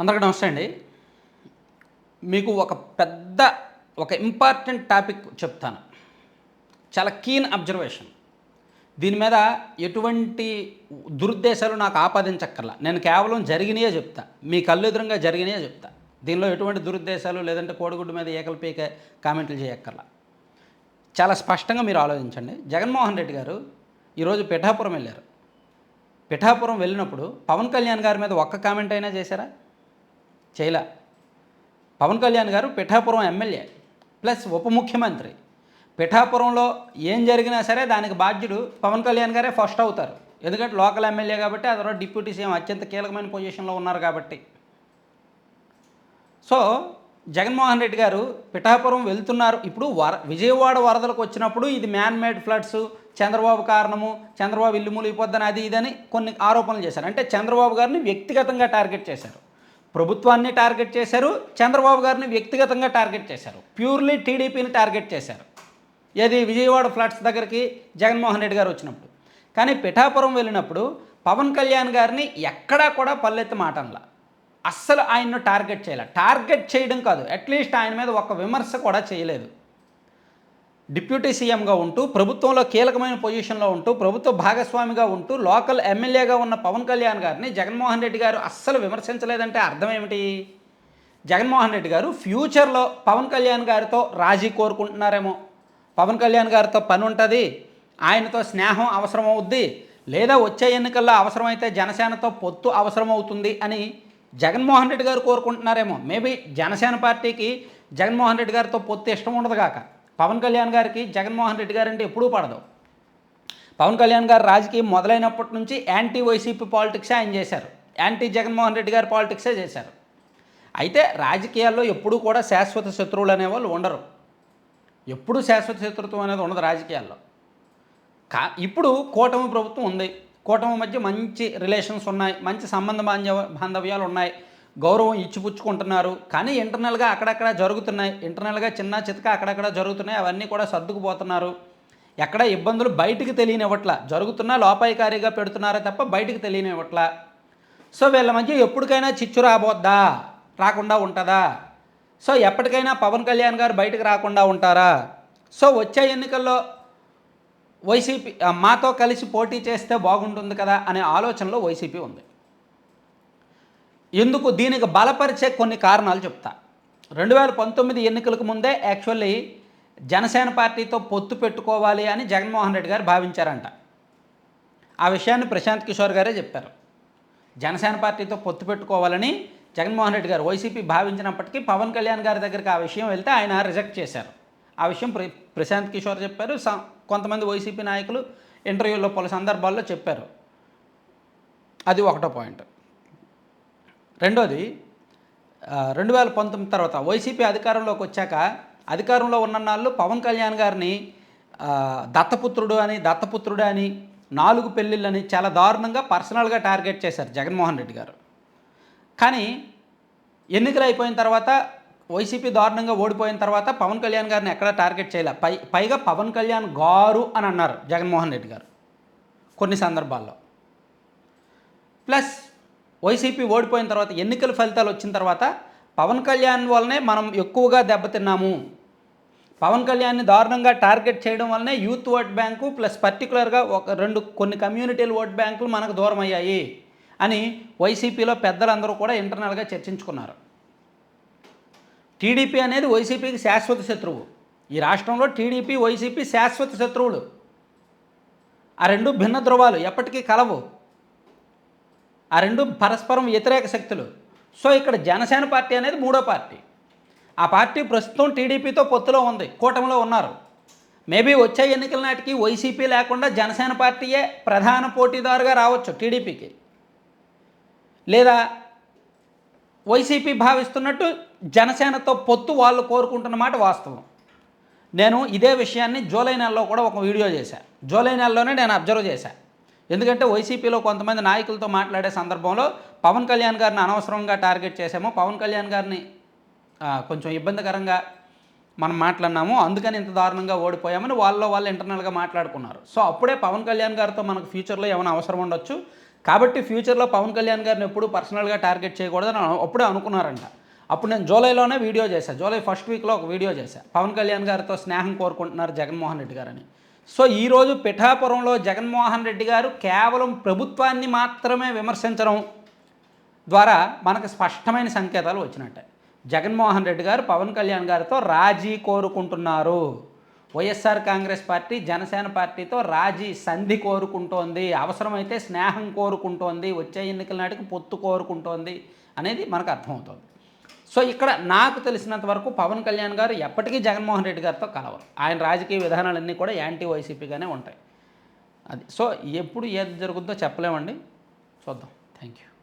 అందరికీ నమస్తే అండి. మీకు ఒక పెద్ద ఒక ఇంపార్టెంట్ టాపిక్ చెప్తాను. చాలా కీన్ అబ్జర్వేషన్ దీని మీద ఎటువంటి దురుద్దేశాలు నాకు ఆపాదించక్కర్లా. నేను కేవలం జరిగినాయే చెప్తా. మీ కళ్ళు ఎదురుగా జరిగినాయే చెప్తా. దీనిలో ఎటువంటి దురుద్దేశాలు లేదంటే కోడిగుడ్డు మీద ఏకలపీక కామెంట్లు చేయక్కర్లా. చాలా స్పష్టంగా మీరు ఆలోచించండి. జగన్మోహన్ రెడ్డి గారు ఈరోజు పిఠాపురం వెళ్ళారు. పిఠాపురం వెళ్ళినప్పుడు పవన్ కళ్యాణ్ గారి మీద ఒక్క కామెంట్ అయినా చేశారా? చేయలే. పవన్ కళ్యాణ్ గారు పిఠాపురం ఎమ్మెల్యే ప్లస్ ఉప ముఖ్యమంత్రి. పిఠాపురంలో ఏం జరిగినా సరే దానికి బాధ్యుడు పవన్ కళ్యాణ్ గారే ఫస్ట్ అవుతారు. ఎందుకంటే లోకల్ ఎమ్మెల్యే కాబట్టి ఆ తర్వాత డిప్యూటీ సీఎం అత్యంత కీలకమైన పొజిషన్లో ఉన్నారు కాబట్టి. సో జగన్మోహన్ రెడ్డి గారు పిఠాపురం వెళ్తున్నారు. ఇప్పుడు వర విజయవాడ వరదలకు వచ్చినప్పుడు ఇది మ్యాన్ మేడ్ ఫ్లడ్స్ చంద్రబాబు కారణము చంద్రబాబు ఇల్లు మూలిపోద్దని అది ఇదని కొన్ని ఆరోపణలు చేశారు. అంటే చంద్రబాబు గారిని వ్యక్తిగతంగా టార్గెట్ చేశారు. ప్రభుత్వాన్ని టార్గెట్ చేశారు చంద్రబాబు గారిని వ్యక్తిగతంగా టార్గెట్ చేశారు. ప్యూర్లీ టీడీపీని టార్గెట్ చేశారు. ఏది విజయవాడ ఫ్లాట్స్ దగ్గరికి జగన్మోహన్ రెడ్డి గారు వచ్చినప్పుడు. కానీ పిఠాపురం వెళ్ళినప్పుడు పవన్ కళ్యాణ్ గారిని ఎక్కడా కూడా పల్లెత్తి మాటంలా అస్సలు ఆయన్ను టార్గెట్ చేయలే. టార్గెట్ చేయడం కాదు అట్లీస్ట్ ఆయన మీద ఒక విమర్శ కూడా చేయలేదు. డిప్యూటీ సీఎంగా ఉంటూ ప్రభుత్వంలో కీలకమైన పొజిషన్లో ఉంటూ ప్రభుత్వ భాగస్వామిగా ఉంటూ లోకల్ ఎమ్మెల్యేగా ఉన్న పవన్ కళ్యాణ్ గారిని జగన్మోహన్ రెడ్డి గారు అస్సలు విమర్శించలేదంటే అర్థం ఏమిటి? జగన్మోహన్ రెడ్డి గారు ఫ్యూచర్లో పవన్ కళ్యాణ్ గారితో రాజీ కోరుకుంటున్నారేమో. పవన్ కళ్యాణ్ గారితో పని ఉంటుంది ఆయనతో స్నేహం అవసరమవుద్ది లేదా వచ్చే ఎన్నికల్లో అవసరమైతే జనసేనతో పొత్తు అవసరమవుతుంది అని జగన్మోహన్ రెడ్డి గారు కోరుకుంటున్నారేమో. మేబీ జనసేన పార్టీకి జగన్మోహన్ రెడ్డి గారితో పొత్తు ఇష్టం ఉండదు కాక. పవన్ కళ్యాణ్ గారికి జగన్మోహన్ రెడ్డి గారు అంటే ఎప్పుడూ పడదు. పవన్ కళ్యాణ్ గారు రాజకీయం మొదలైనప్పటి నుంచి యాంటీ వైసీపీ పాలిటిక్సే ఆయన చేశారు. యాంటీ జగన్మోహన్ రెడ్డి గారి పాలిటిక్సే చేశారు. అయితే రాజకీయాల్లో ఎప్పుడూ కూడా శాశ్వత శత్రువులు అనేవాళ్ళు ఉండరు. ఎప్పుడూ శాశ్వత శత్రుత్వం అనేది ఉండదు రాజకీయాల్లో. కా ఇప్పుడు కూటమి ప్రభుత్వం ఉంది. కూటమి మధ్య మంచి రిలేషన్స్ ఉన్నాయి. మంచి సంబంధ బాంధవ్యాలు ఉన్నాయి. గౌరవం ఇచ్చిపుచ్చుకుంటున్నారు. కానీ ఇంటర్నల్గా అక్కడక్కడ జరుగుతున్నాయి. ఇంటర్నల్గా చిన్న చితక అక్కడక్కడ జరుగుతున్నాయి. అవన్నీ కూడా సర్దుకుపోతున్నారు. ఎక్కడ ఇబ్బందులు బయటికి తెలియనివ్వట్ల. జరుగుతున్నా లోపాయికారిగా పెడుతున్నారే తప్ప బయటికి తెలియనివ్వట్ల. సో వీళ్ళ మధ్య ఎప్పటికైనా చిచ్చు రాబోద్దా? రాకుండా ఉంటుందా? సో ఎప్పటికైనా పవన్ కళ్యాణ్ గారు బయటకు రాకుండా ఉంటారా? సో వచ్చే ఎన్నికల్లో వైసీపీ మాతో కలిసి పోటీ చేస్తే బాగుంటుంది కదా అనే ఆలోచనలో వైసీపీ ఉంది. ఎందుకు దీనికి బలపరిచే కొన్ని కారణాలు చెప్తా. రెండు వేల పంతొమ్మిది ఎన్నికలకు ముందే యాక్చువల్లీ జనసేన పార్టీతో పొత్తు పెట్టుకోవాలి అని జగన్మోహన్ రెడ్డి గారు భావించారంట. ఆ విషయాన్ని ప్రశాంత్ కిషోర్ గారే చెప్పారు. జనసేన పార్టీతో పొత్తు పెట్టుకోవాలని జగన్మోహన్ రెడ్డి గారు వైసీపీ భావించినప్పటికీ పవన్ కళ్యాణ్ గారి దగ్గరికి ఆ విషయం వెళ్తే ఆయన రిజెక్ట్ చేశారు. ఆ విషయం ప్ర ప్రశాంత్ కిషోర్ చెప్పారు. స- కొంతమంది వైసీపీ నాయకులు ఇంటర్వ్యూలో పలు సందర్భాల్లో చెప్పారు. అది ఒకటో పాయింట్. రెండోది రెండు వేల పంతొమ్మిది తర్వాత వైసీపీ అధికారంలోకి వచ్చాక అధికారంలో ఉన్న నాళ్ళు పవన్ కళ్యాణ్ గారిని దత్తపుత్రుడు అని దత్తపుత్రుడు అని నాలుగు పెళ్ళిళ్ళని చాలా దారుణంగా పర్సనల్గా టార్గెట్ చేశారు జగన్మోహన్ రెడ్డి గారు. కానీ ఎన్నికలు అయిపోయిన తర్వాత వైసీపీ దారుణంగా ఓడిపోయిన తర్వాత పవన్ కళ్యాణ్ గారిని ఎక్కడా టార్గెట్ చేయలే. పై పైగా పవన్ కళ్యాణ్ గారు అని అన్నారు జగన్మోహన్ రెడ్డి గారు కొన్ని సందర్భాల్లో. ప్లస్ వైసీపీ ఓడిపోయిన తర్వాత ఎన్నికల ఫలితాలు వచ్చిన తర్వాత పవన్ కళ్యాణ్ వల్లనే మనం ఎక్కువగా దెబ్బతిన్నాము. పవన్ కళ్యాణ్ని దారుణంగా టార్గెట్ చేయడం వల్లనే యూత్ ఓట్ బ్యాంకు ప్లస్ పర్టికులర్గా ఒక రెండు కొన్ని కమ్యూనిటీల ఓట్ బ్యాంకులు మనకు దూరం అయ్యాయి అని వైసీపీలో పెద్దలందరూ కూడా ఇంటర్నల్గా చర్చించుకున్నారు. టీడీపీ అనేది వైసీపీకి శాశ్వత శత్రువు. ఈ రాష్ట్రంలో టీడీపీ వైసీపీ శాశ్వత శత్రువులు. ఆ రెండు భిన్న ధృవాలు ఎప్పటికీ కలవు. ఆ రెండు పరస్పరం వ్యతిరేక శక్తులు. సో ఇక్కడ జనసేన పార్టీ అనేది మూడో పార్టీ. ఆ పార్టీ ప్రస్తుతం టీడీపీతో పొత్తులో ఉంది కూటమిలో ఉన్నారు. మేబీ వచ్చే ఎన్నికల నాటికి వైసీపీ లేకుండా జనసేన పార్టీయే ప్రధాన పోటీదారుగా రావచ్చు టీడీపీకి. లేదా వైసీపీ భావిస్తున్నట్టు జనసేనతో పొత్తు వాళ్ళు కోరుకుంటున్న మాట వాస్తవం. నేను ఇదే విషయాన్ని జూలై నెలలో కూడా ఒక వీడియో చేశాను జూలై నెలలోనే నేను అబ్జర్వ్ చేశాను ఎందుకంటే వైసీపీలో కొంతమంది నాయకులతో మాట్లాడే సందర్భంలో పవన్ కళ్యాణ్ గారిని అనవసరంగా టార్గెట్ చేసాము పవన్ కళ్యాణ్ గారిని కొంచెం ఇబ్బందికరంగా మనం మాట్లాడినాము. అందుకని ఇంత దారుణంగా ఓడిపోయామని వాళ్ళలో వాళ్ళు ఇంటర్నల్గా మాట్లాడుకున్నారు. సో అప్పుడే పవన్ కళ్యాణ్ గారితో మనకు ఫ్యూచర్లో ఏమైనా అవసరం ఉండొచ్చు. కాబట్టి ఫ్యూచర్లో పవన్ కళ్యాణ్ గారిని ఎప్పుడు పర్సనల్గా టార్గెట్ చేయకూడదని అప్పుడే అనుకున్నారంట. అప్పుడు నేను జూలైలోనే వీడియో చేశాను జూలై ఫస్ట్ వీక్లో ఒక వీడియో చేశాను పవన్ కళ్యాణ్ గారితో స్నేహం కోరుకుంటున్నారు జగన్మోహన్ రెడ్డి గారని. సో ఈరోజు పిఠాపురంలో జగన్మోహన్ రెడ్డి గారు కేవలం ప్రభుత్వాన్ని మాత్రమే విమర్శించడం ద్వారా మనకు స్పష్టమైన సంకేతాలు వచ్చినట్టే. జగన్మోహన్ రెడ్డి గారు పవన్ కళ్యాణ్ గారితో రాజీ కోరుకుంటున్నారు. వైఎస్ఆర్ కాంగ్రెస్ పార్టీ జనసేన పార్టీతో రాజీ సంధి కోరుకుంటోంది. అవసరమైతే స్నేహం కోరుకుంటోంది. వచ్చే ఎన్నికల నాటికి పొత్తు కోరుకుంటోంది అనేది మనకు అర్థమవుతుంది. సో ఇక్కడ నాకు తెలిసినంత వరకు పవన్ కళ్యాణ్ గారు ఎప్పటికీ జగన్మోహన్ రెడ్డి గారితో కలవరు. ఆయన రాజకీయ విధానాలన్నీ కూడా యాంటీ వైసీపీగానే ఉంటాయి. అది సో ఎప్పుడు ఏది జరుగుద్దో చెప్పలేమండి. చూద్దాం. Thank you.